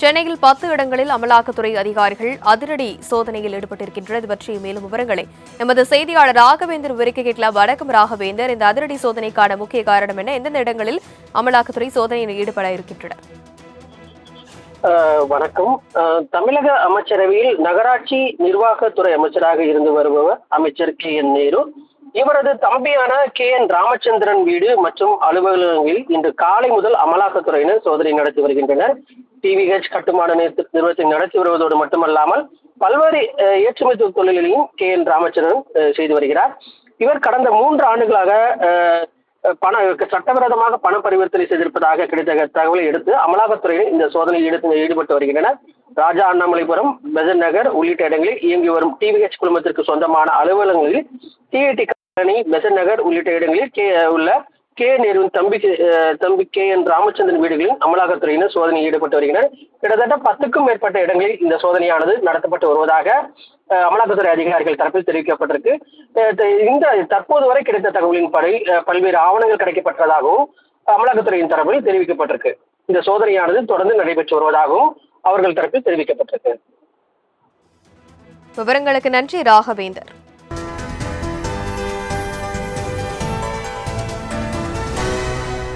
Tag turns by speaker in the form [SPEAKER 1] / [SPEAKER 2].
[SPEAKER 1] சென்னையில் பத்து இடங்களில் அமலாக்கத்துறை அதிகாரிகள் அதிரடி சோதனையில் ஈடுபட்டிருக்கின்றனர். இது பற்றிய மேலும் விவரங்களை எமது செய்தியாளர் ராகவேந்தர் விவரிக்க கேட்கலாம். வணக்கம் ராகவேந்தர். இந்த அதிரடி சோதனைக்கான முக்கிய காரணம் என்ன? எந்தெந்த இடங்களில் அமலாக்கத்துறை சோதனையில் ஈடுபட இருக்கின்றனர்?
[SPEAKER 2] வணக்கம். தமிழக அமைச்சரவையில் நகராட்சி நிர்வாகத்துறை அமைச்சராக இருந்து வருபவர் அமைச்சர் கே என் நேரு. இவரது தம்பியான கே என் ராமச்சந்திரன் வீடு மற்றும் அலுவலகங்களில் இன்று காலை முதல் அமலாக்கத்துறையினர் சோதனை நடத்தி வருகின்றனர். டிவிஹெச் கட்டுமான நிறுவனத்தை நடத்தி வருவதோடு மட்டுமல்லாமல் பல்வேறு ஏற்றுமதி தொழில்களையும் கே என் ராமச்சந்திரன் செய்து வருகிறார். இவர் கடந்த மூன்று ஆண்டுகளாக பண சட்டவிரோதமாக பண பரிவர்த்தனை செய்திருப்பதாக கிடைத்த தகவலை எடுத்து அமலாக்கத்துறையில் இந்த சோதனையில் ஈடுபட்டு ஈடுபட்டு வருகின்றனர். ராஜா அண்ணாமலைபுரம் பெசன் நகர் உள்ளிட்ட இடங்களில் இயங்கி வரும் டிவிஹெச் குழுமத்திற்கு சொந்தமான அலுவலகங்களில் டிஐடி பழனி பெசன் நகர் உள்ளிட்ட இடங்களில் கே உள்ள கே நேருவின் தம்பி தம்பி கே என் ராமச்சந்திரன் வீடுகளில் அமலாக்கத்துறையினர் சோதனையில் ஈடுபட்டு வருகின்றனர். கிட்டத்தட்ட பத்துக்கும் மேற்பட்ட இடங்களில் இந்த சோதனையானது நடத்தப்பட்டு வருவதாக அமலாக்கத்துறை அதிகாரிகள் தரப்பில் தெரிவிக்கப்பட்டிருக்கு. இந்த தற்போது வரை கிடைத்த தகவலின்படி அஹ், பல்வேறு ஆவணங்கள் கிடைக்கப்பட்டதாகவும் அமலாக்கத்துறையின் தரப்பில் தெரிவிக்கப்பட்டிருக்கு. இந்த சோதனையானது தொடர்ந்து நடைபெற்று வருவதாகவும் அவர்கள் தரப்பில் தெரிவிக்கப்பட்டிருக்கு.
[SPEAKER 1] விவரங்களுக்கு நன்றி ராகவேந்தர்.